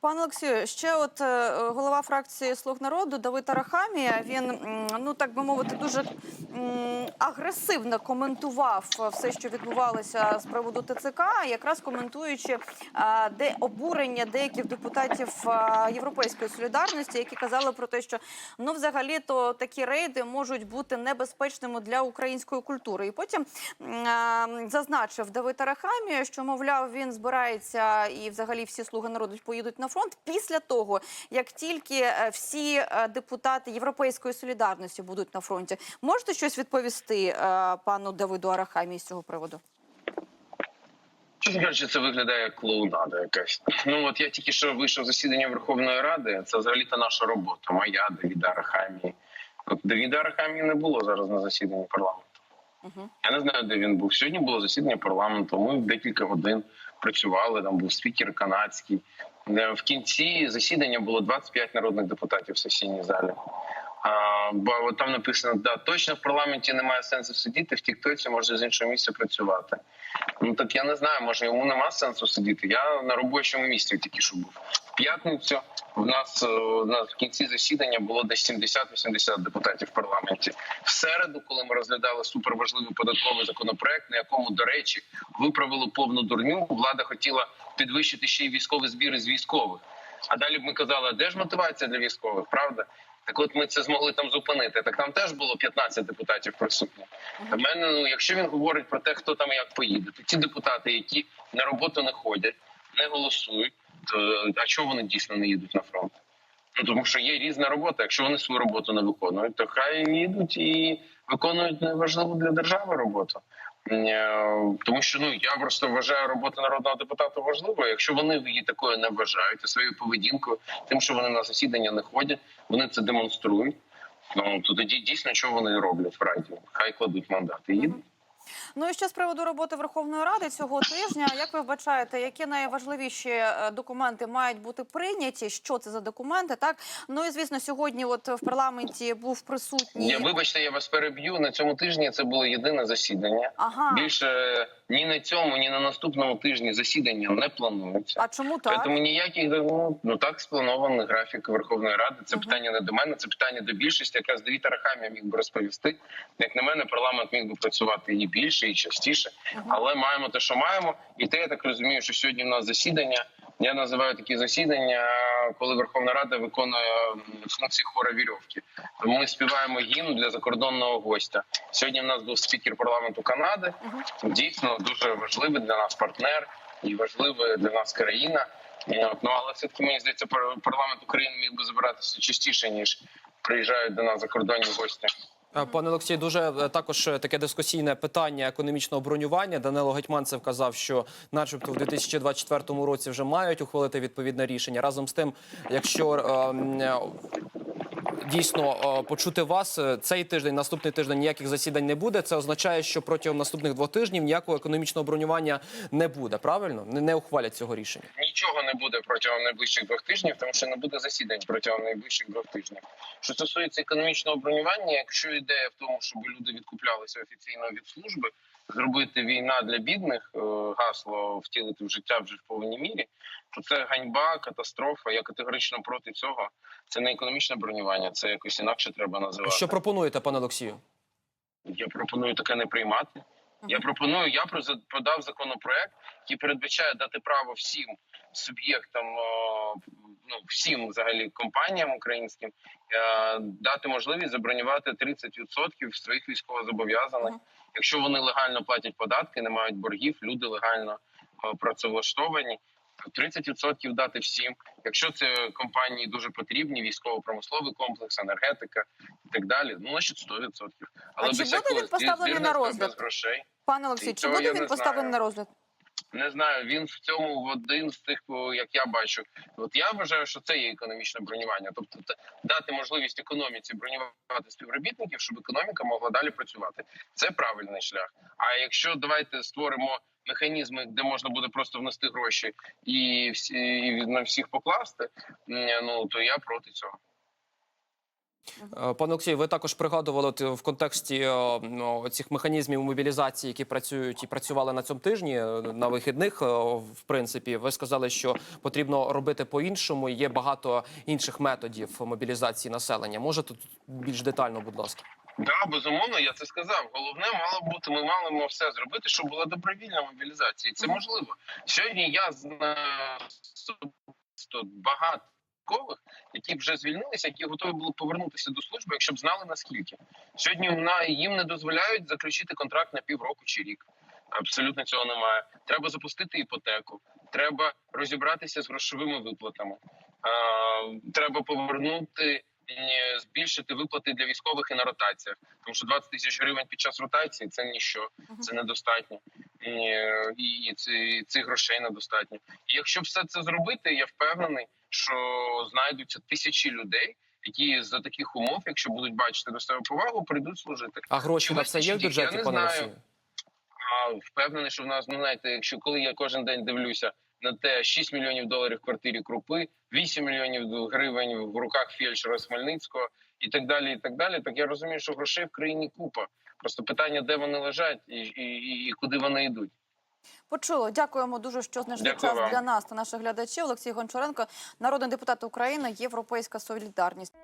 Пане Олексію, ще от е, голова фракції Слуг народу Давид Арахамія, він ну так би мовити, дуже агресивно коментував все, що відбувалося з приводу ТЦК, якраз коментуючи е, де обурення деяких депутатів е, Європейської солідарності, які казали про те, що ну взагалі то такі рейди можуть бути небезпечними для української культури. І потім зазначив Давид Арахамія, що мовляв він збирається і взагалі всі слуги народу поїдуть на фронт після того, як тільки е, всі е, депутати Європейської солідарності будуть на фронті. Можете щось відповісти е, пану Давиду Арахамії з цього приводу? Чесно кажучи, це виглядає як клоунада якась. Ну от я тільки що вийшов з засідання Верховної Ради. Це взагалі-то наша робота. Моя Давіда Арахамії. От Давіда Арахамії не було зараз на засіданні парламенту. Угу. Я не знаю, де він був. Сьогодні було засідання парламенту. Ми декілька годин працювали. Там був спікер канадський. Е, В кінці засідання було 25 народних депутатів в сесійній залі. Бо там написано, да, точно в парламенті немає сенсу сидіти, в Тіктоці може з іншого місця працювати. Ну так я не знаю, може йому нема сенсу сидіти. Я на робочому місці тільки що був. В п'ятницю в нас, е, у нас в кінці засідання було десь 70-80 депутатів в парламенті. В середу, коли ми розглядали суперважливий податковий законопроект, на якому, до речі, виправили повну дурню, влада хотіла підвищити ще й військові збіри з військових. А далі б ми казали, де ж мотивація для військових, правда? Так от ми це змогли там зупинити. Так там теж було 15 депутатів присутні. У мене, ну якщо він говорить про те, хто там як поїде, то ті депутати, які на роботу не ходять, не голосують, то а чого вони дійсно не їдуть на фронт? Ну тому що є різна робота. Якщо вони свою роботу не виконують, то хай їдуть і виконують важливу для держави роботу. Е, Тому що ну я просто вважаю роботу народного депутата важливою. Якщо вони її такою не вважають, то своєю поведінкою, тим, що вони на засідання не ходять, вони це демонструють. Ну то тоді дійсно що вони роблять в раді? Хай кладуть мандати їдуть. Ну і ще з приводу роботи Верховної Ради цього тижня. Як ви вбачаєте, які найважливіші е, документи мають бути прийняті? Що це за документи? Так ну і звісно, сьогодні, от в парламенті був присутній. Я вибачте, я вас переб'ю на цьому тижні. Це було єдине засідання. Ага, Більше ні на цьому, ні на наступному тижні засідання не планується. а чому так? Тому ніяких ну, так спланований графік Верховної Ради. Це Мгм. питання не до мене, це питання до більшості. Якраз Давід Хамія міг би розповісти. Як на мене, парламент міг би працювати і більше, і частіше. Мгм. Але маємо те, що маємо. І те, я так розумію, що сьогодні в нас засідання. Я називаю такі засідання, коли Верховна Рада виконує функції хора вірьовки. Тому ми співаємо гімн для закордонного гостя. Сьогодні в нас був спікер парламенту Канади. Дійсно дуже важливий для нас партнер і важлива для нас країна. Ну але все таки мені здається, пар- парламент України міг би збиратися частіше ніж приїжджають до нас закордонні гості. Е, Пане Олексій, дуже е, також е, таке дискусійне питання економічного бронювання. Данило Гетьманцев казав, що, начебто, в 2024 році вже мають ухвалити відповідне рішення. Разом з тим, якщо е, м, е, дійсно е, почути вас е, цей тиждень, наступний тиждень ніяких засідань не буде. Це означає, що протягом наступних двох тижнів ніякого економічного бронювання не буде. Правильно не, ухвалять цього рішення. Нічого не буде протягом найближчих двох тижнів, тому що не буде засідань протягом найближчих двох тижнів. Що стосується економічного бронювання, якщо ідея в тому, щоб люди відкуплялися офіційно від служби, зробити війна для бідних, е, гасло втілити в життя вже в повній мірі, то це ганьба, катастрофа. Я категорично проти цього. Це не економічне бронювання, це якось інакше треба називати. Що пропонуєте, пане Олексію? Я пропоную таке не приймати. Я пропоную, я про- подав законопроект, який передбачає дати право всім суб'єктам, ну всім взагалі компаніям українським е, дати можливість забронювати 30% своїх військовозобов'язаних, якщо вони легально платять податки, не мають боргів, люди легально працевлаштовані. То 30% дати всім, якщо це компанії дуже потрібні, військово-промисловий комплекс, енергетика і так далі. Ну значить 100%. Але А чи буде він поставлений на розгляд? грошей. Пане Олексій, чи буде він поставлений на розгляд? Не знаю, він в цьому в один з тих, як я бачу. От я вважаю, що це є економічне бронювання, тобто дати можливість економіці бронювати співробітників, щоб економіка могла далі працювати. Це правильний шлях. А якщо давайте створимо механізми, де можна буде просто внести гроші і всі і на всіх покласти, ну то я проти цього. Е, Пане Олексію, ви також пригадували в контексті е, ну, цих механізмів мобілізації, які працюють і працювали на цьому тижні е, на вихідних. е, В принципі, ви сказали, що потрібно робити по-іншому. Є багато інших методів мобілізації населення. Може тут більш детально, будь ласка. Да, безумовно, я це сказав. Головне мало бути. Ми маємо все зробити, щоб була добровільна мобілізація. І це можливо. Сьогодні я знаю багато військових, які вже звільнилися, які готові були повернутися до служби, якщо б знали наскільки. Сьогодні їм не дозволяють заключити контракт на півроку чи рік. Абсолютно цього немає. Треба запустити іпотеку. Треба розібратися з грошовими виплатами. Треба повернути, збільшити виплати для військових і на ротаціях, тому що 20 тисяч гривень під час ротації це ніщо, це недостатньо. Е, І, і цих грошей недостатньо. І якщо все це зробити, я впевнений, що знайдуться тисячі людей, які за таких умов, якщо будуть бачити до себе повагу, прийдуть служити. А гроші на це є в їх? Я бюджеті, не знаю. А впевнений, що в нас ну знаєте, якщо коли я кожен день дивлюся на те 6 мільйонів доларів в квартирі крупи, 8 мільйонів гривень в руках фельдшера з і так далі. І так далі. Так я розумію, що грошей в країні купа. Просто питання, де вони лежать і, і, і, і куди вони йдуть. Почули. Дякуємо дуже, що знайшли час вам. для нас та наших глядачів. Олексій Гончаренко, народний депутат України, Європейська солідарність.